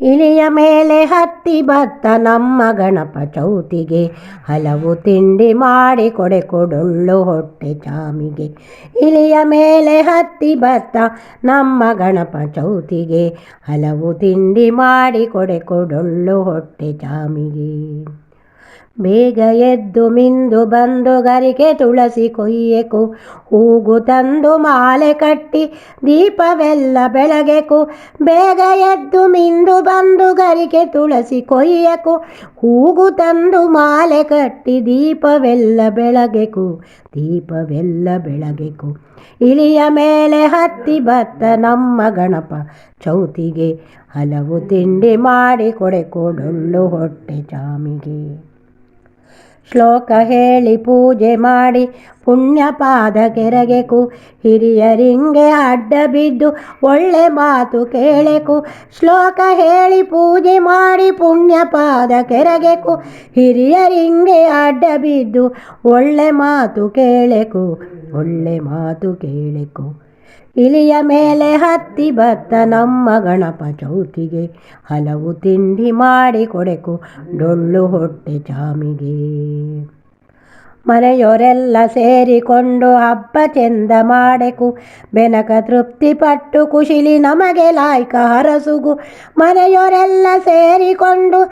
ಇಲಿಯ ಮೇಲೆ ಹತ್ತಿ ಬತ್ತ ನಮ್ಮ ಗಣಪ ಚೌತಿಗೆ. ಹಲವು ತಿಂಡಿ ಮಾಡಿ ಕೊಡೆ ಕೊಡೊಳ್ಳು ಹೊಟ್ಟೆ ಚಾಮಿಗೆ. ಇಲಿಯ ಮೇಲೆ ಹತ್ತಿ ಬತ್ತ ನಮ್ಮ ಗಣಪ ಚೌತಿಗೆ. ಹಲವು ತಿಂಡಿ ಮಾಡಿ ಕೊಡೆ ಕೊಡೊಳ್ಳು ಹೊಟ್ಟೆ ಚಾಮಿಗೆ. ಬೇಗ ಎದ್ದು ಮಿಂದು ಬಂದು ಗರಿಕೆ ತುಳಸಿ ಕೊಯ್ಯಕು. ಹೂಗು ತಂದು ಮಾಲೆ ಕಟ್ಟಿ ದೀಪವೆಲ್ಲ ಬೆಳಗೆಕು. ಬೇಗ ಎದ್ದು ಮಿಂದು ಬಂದು ಗರಿಕೆ ತುಳಸಿ ಕೊಯ್ಯಕು. ಹೂಗು ತಂದು ಮಾಲೆ ಕಟ್ಟಿ ದೀಪವೆಲ್ಲ ಬೆಳಗೆಕು. ದೀಪವೆಲ್ಲ ಬೆಳಗೆಕು. ಇಳಿಯ ಮೇಲೆ ಹತ್ತಿ ಬತ್ತ ನಮ್ಮ ಗಣಪ. ಚೌತಿಗೆ ಹಲವು ತಿಂಡಿ ಮಾಡಿ ಕೊಡೆ ಕೊಡೊಳ್ಳು ಹೊಟ್ಟೆ ಚಾಮಿಗೆ. ಶ್ಲೋಕ ಹೇಳಿ, ಪೂಜೆ ಮಾಡಿ ಪುಣ್ಯ ಪಾದ ಕೆರಗೆಕು ಹಿರಿಯರಿಂಗೆ ಅಡ್ಡ ಬಿದ್ದು, ಒಳ್ಳೆ ಮಾತು ಕೇಳೆಕು. ಶ್ಲೋಕ ಹೇಳಿ, ಪೂಜೆ ಮಾಡಿ ಪುಣ್ಯ ಪಾದ ಕೆರಗೆಕು ಹಿರಿಯರಿಂಗೆ ಅಡ್ಡ ಬಿದ್ದು, ಒಳ್ಳೆ ಮಾತು ಕೇಳೆಕು, ಒಳ್ಳೆ ಮಾತು ಕೇಳೆಕು. ಇಲಿಯ ಮೇಲೆ ಹತ್ತಿ ಬತ್ತ ನಮ್ಮ ಗಣಪ ಚೌತಿಗೆ ಹಲವು ತಿಂಡಿ ಮಾಡಿ ಕೊಡೆಕು ಡೊಳ್ಳು ಹೊಟ್ಟೆ ಚಾಮಿಗೆ. ಮನೆಯವರೆಲ್ಲ ಸೇರಿಕೊಂಡು ಹಬ್ಬ ಚೆಂದ ಮಾಡೆಕು. ಬೆನಕ ತೃಪ್ತಿ ಪಟ್ಟು ಕುಶಿಲಿ ನಮಗೆ ಲಾಯ್ಕ ಹರಸುಗು. ಮನೆಯವರೆಲ್ಲ ಸೇರಿಕೊಂಡು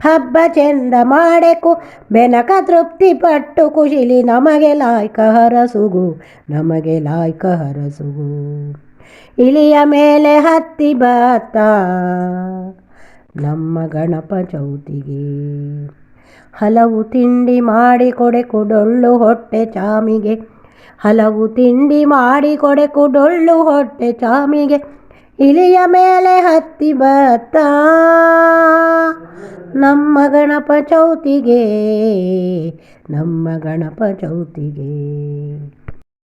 ಹಬ್ಬ ಚೆಂದ ಮಾಡೆಕು. ಬೆನಕ ತೃಪ್ತಿ ಪಟ್ಟು ಕುಶಿಲಿ ನಮಗೆ ಲಾಯ್ಕ ಹರಸುಗು. ನಮಗೆ ಲಾಯ್ಕ ಹರಸುಗು. ಇಲಿಯ ಮೇಲೆ ಹತ್ತಿ ಬಾತ ನಮ್ಮ ಗಣಪ ಚೌತಿಗೆ. ಹಲವು ತಿಂಡಿ ಮಾಡಿ ಕೊಡೆ ಕೊಡೊಳ್ಳು ಹೊಟ್ಟೆ ಚಾಮಿಗೆ. ಹಲವು ತಿಂಡಿ ಮಾಡಿ ಕೊಡೆ ಕೊಡೊಳ್ಳು ಹೊಟ್ಟೆ ಚಾಮಿಗೆ. ಇಲಿಯ ಮೇಲೆ ಹತ್ತಿ ಬತ್ತ ನಮ್ಮ ಗಣಪ ಚೌತಿಗೆ, ನಮ್ಮ ಗಣಪ ಚೌತಿಗೆ.